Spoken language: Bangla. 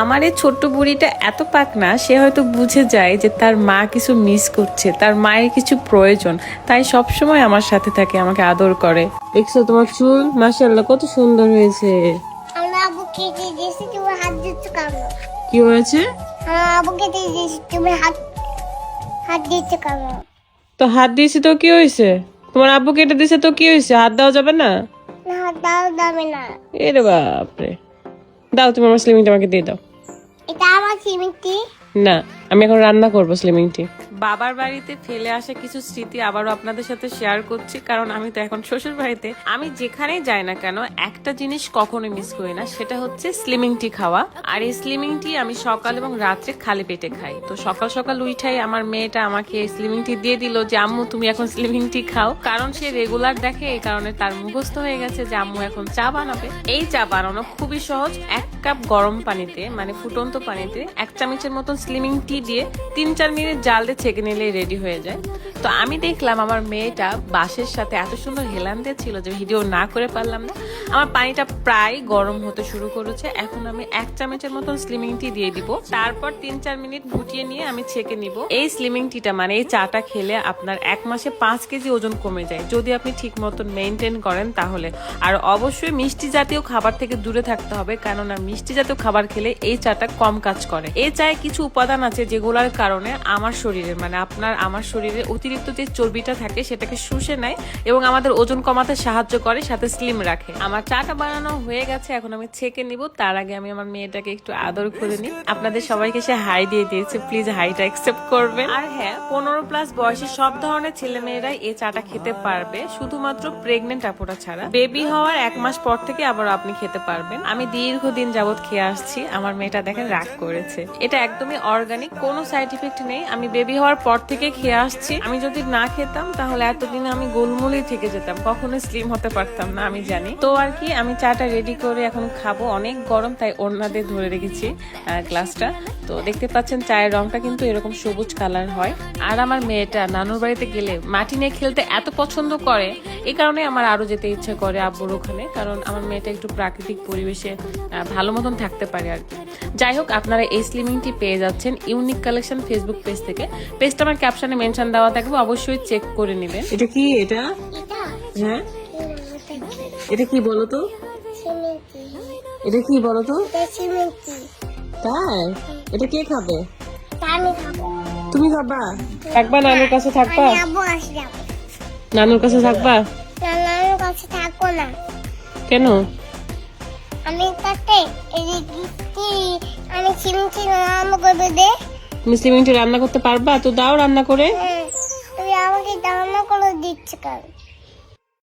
আমার এই ছোট্ট বুড়িটা এত পাকনা সে হয়তো বুঝে যায় যে তার মা কিছু মিস করছে তার মায়ের কিছু প্রয়োজন। তাই সব সময় আমার সাথে থাকে আমাকে আদর করে। দেখছ তোমার চুল? মাশাআল্লাহ কত সুন্দর হয়েছে। কি হয়েছে? তো হাত দিয়েছি তো কি হয়েছে? তোমার আব্বু কেটে দিয়েছে তো কি হয়েছে? হাত দেওয়া যাবে না? না হাত দাও দাবে না। এরে বাপরে। দাও তুমি আমার স্লিমিংটা আমাকে দিয়ে দাও। এটা আমার সিমেন্টি না আমি এখন রান্না করব স্লিমিং টি বাবার বাড়িতে ফেলে আসা কিছু স্মৃতি আবারও আপনাদের সাথে শেয়ার করছি, কারণ আমি তো এখন শ্বশুর বাড়িতে। আমি যেখানেই যাই না কেন, একটা জিনিস কখনো মিস করি না, সেটা হচ্ছে স্লিমিং টি খাওয়া। আর এই স্লিমিং টি আমি সকাল এবং রাত্রে খালি পেটে খাই। তো সকাল সকাল উঠাই আমার মেয়েটা আমাকে স্লিমিং টি দিয়ে দিল যে, আম্মু, তুমি এখন স্লিমিং টি খাও। কারণ সে রেগুলার দেখে, এই কারণে তার মুখস্থ হয়ে গেছে যে, আম্মু এখন চা বানাবে। এই চা বানানো খুবই সহজ। এক কাপ গরম পানিতে মানে ফুটন্ত পানিতে, এক চামচের মতন স্লিমিং টি দিয়ে তিন চার মিনিট জাল দিয়ে ছেঁকে নিলেই রেডি হয়ে যায়। তো আমি দেখলাম আমার মেয়েটা বাঁশের সাথে এত সুন্দর হেলান ছিল যে ভিডিও না করে পারলাম না। আমার পানিটা প্রায় গরম হতে শুরু করেছে। এখন আমি এক চামচের মতন স্লিমিং টি দিয়ে দিব। তারপর তিন চার মিনিট ফুটিয়ে নিয়ে আমি ছেঁকে নিব। এই স্লিমিং টিটা মানে এই চাটা খেলে আপনার এক মাসে পাঁচ কেজি ওজন কমে যায়। যদি আপনি ঠিক মতন মেনটেন করেন তাহলে। আর অবশ্যই মিষ্টি জাতীয় খাবার থেকে দূরে থাকতে হবে। কেননা মিষ্টি জাতীয় খাবার খেলে এই চাটা কম কাজ করে। এই চায়ে কিছু উপাদান আছে যেগুলোর কারণে আমার শরীরে মানে আপনার, আমার শরীরে অতিরিক্ত যে চর্বিটা থাকে সেটাকে শুষে নেয় এবং আমাদের ওজন কমাতে সাহায্য করে, সাথে স্লিম রাখে। আমার চাটা বানানো হয়ে গেছে, এখন আমি ছেঁকে নিব। তার আগে আমি আমার মেয়েটাকে একটু আদর করে নিই। আপনাদের সবাইকে সে হাই দিয়ে দিয়েছে প্লিজ হাইটা অ্যাকসেপ্ট করবেন। আর হ্যাঁ পনেরো প্লাস বয়সে সব ধরনের ছেলে মেয়েরাই এই চাটা খেতে পারবে, শুধুমাত্র প্রেগনেন্ট আপুরা ছাড়া। বেবি হওয়ার এক মাস পর থেকে আবার আপনি খেতে পারবেন। আমি দীর্ঘদিন যাবৎ খেয়ে আসছি, আমার মেয়েটা দেখেন রাগ করেছে। এটা একদমই অর্গানিক কোনো সাইড ইফেক্ট নেই। আমি বেবি হওয়ার পর থেকে খেয়ে আসছি। আমি যদি না খেতাম, তাহলে এতদিন আমি গোলমুলেই থেকে যেতাম। কখনো স্লিম হতে পারতাম না, আমি জানি। তো আর কি, আমি চাটা রেডি করে এখন খাব। অনেক গরম, তাই ওড়নাদের ধরে রেখেছি গ্লাসটা তো দেখতে পাচ্ছেন, চায়ের রংটা কিন্তু এরকম সবুজ কালার হয়। আর আমার মেয়েটা, নানুর বাড়িতে গেলে মাটি নিয়ে খেলতে এত পছন্দ করে, এই কারণে আমার আরও যেতে ইচ্ছে করে আব্বুর ওখানে। কারণ আমার মেয়েটা একটু প্রাকৃতিক পরিবেশে ভালো মতন থাকতে পারে আর কি। যাই হোক আপনারা এই স্লিমিংটি পেয়ে যাচ্ছেন ইউনিক কালেকশন ফেসবুক পেজ থেকে। পেজটা আমার ক্যাপশনে মেনশন দেওয়া থাকবে অবশ্যই চেক করে নেবেন। এটা কি এটা? এটা হ্যাঁ? এটা কি বলো তো এটা কি বলো তো এটা তাই? এটা কে খাবে? তুমি খাবা? থাকবা নানুর কাছে থাকবা? আমি আবু আসি যাব নানুর কাছে থাকবা? নানুর কাছে থাকব না। কেন? আমি তাতে আমি সিমেন্টি রান্না করব দে। তুমি সিমেন্টে রান্না করতে পারবা? তো দাও রান্না করে। হুম, তুমি আমাকে রান্না করে দিচ্ছে কেন?